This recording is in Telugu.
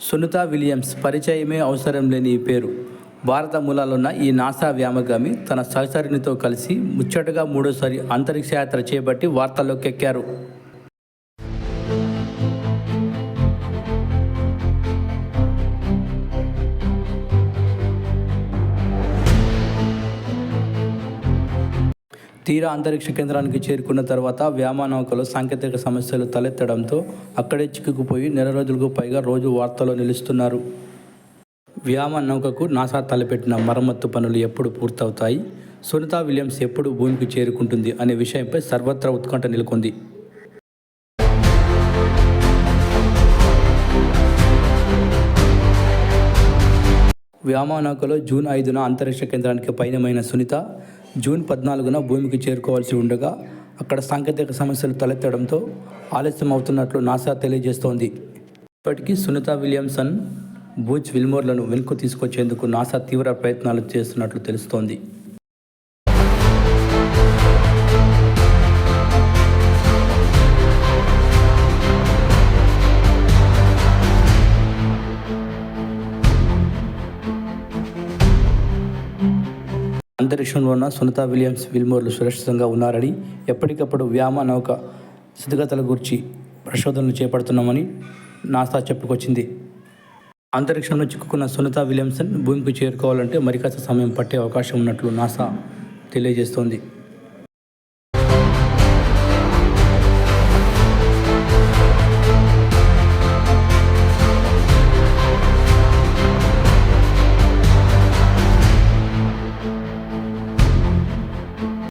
సునీత విలియమ్స్ పరిచయమే అవసరం లేని ఈ పేరు. భారత మూలాలున్న ఈ నాసా వ్యామగామి తన సహచరునితో కలిసి ముచ్చటగా మూడోసారి అంతరిక్ష యాత్ర చేపట్టి వార్తల్లోకెక్కారు. తీరా అంతరిక్ష కేంద్రానికి చేరుకున్న తర్వాత వ్యామనౌకలో సాంకేతిక సమస్యలు తలెత్తడంతో అక్కడే చిక్కుకుపోయి నెల రోజులకు పైగా రోజు వార్తల్లో నిలుస్తున్నారు. వ్యామ నౌకకు నాసా తలపెట్టిన మరమ్మత్తు పనులు ఎప్పుడు పూర్తవుతాయి? సునీత విలియమ్స్ ఎప్పుడు భూమికి చేరుకుంటుంది అనే విషయంపై సర్వత్రా ఉత్కంఠ నెలకొంది. వ్యామనౌకలో జూన్ ఐదున అంతరిక్ష కేంద్రానికి పయనమైన సునీత జూన్ పద్నాలుగున భూమికి చేరుకోవాల్సి ఉండగా అక్కడ సాంకేతిక సమస్యలు తలెత్తడంతో ఆలస్యం అవుతున్నట్లు నాసా తెలియజేస్తోంది. ఇప్పటికీ సునీత విలియమ్సన్ బూచ్ విల్మోర్లను వెనుక తీసుకొచ్చేందుకు నాసా తీవ్ర ప్రయత్నాలు చేస్తున్నట్లు తెలుస్తోంది. అంతరిక్షంలో ఉన్న సునీత విలియమ్స్ విల్మోర్లు సురక్షితంగా ఉన్నారని ఎప్పటికప్పుడు వ్యామ నౌక స్థితిగతుల గురించి పరిశోధనలు చేపడుతున్నామని నాసా చెప్పుకొచ్చింది. అంతరిక్షంలో చిక్కుకున్న సునీత విలియమ్సన్ భూమికి చేరుకోవాలంటే మరికాస్త సమయం పట్టే అవకాశం ఉన్నట్లు నాసా తెలియజేస్తోంది.